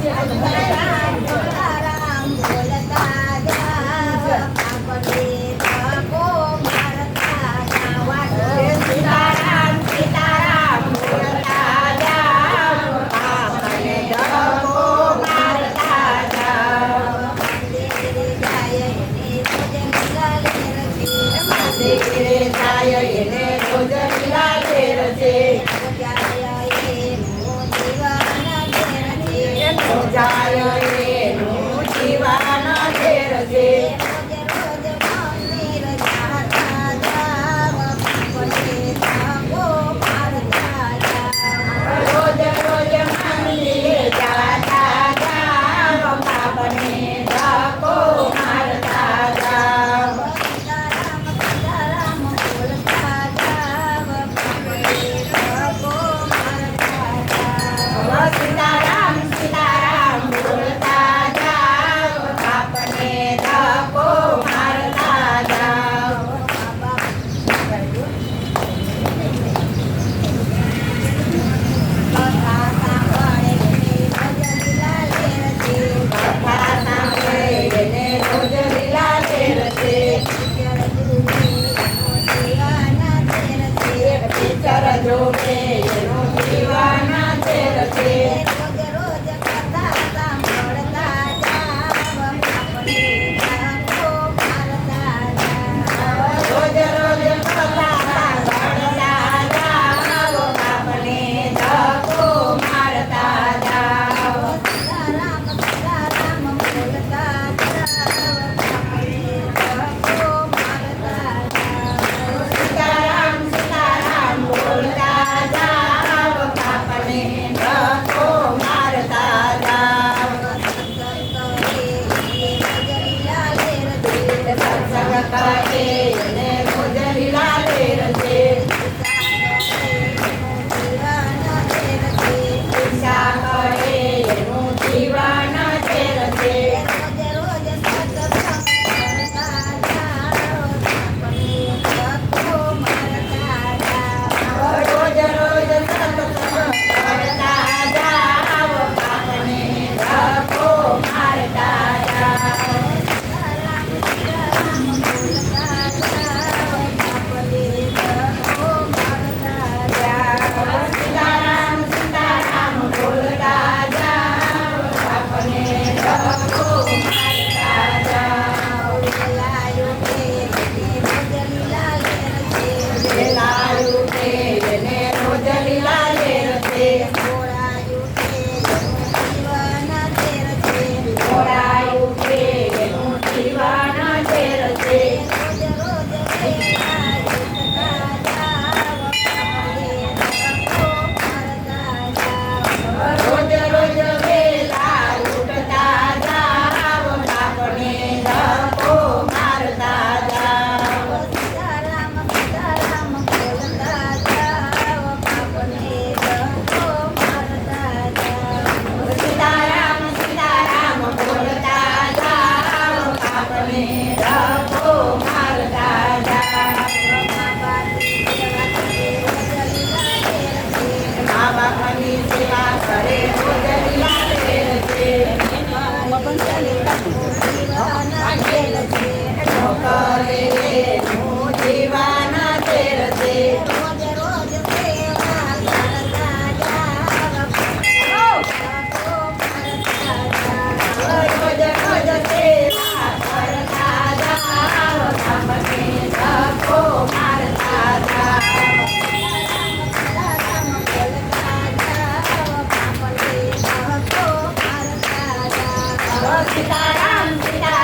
Sitaram Sitaram Yeah. Picture જોવે એનો દીવાના છે આપણે Sitaram, Sitaram.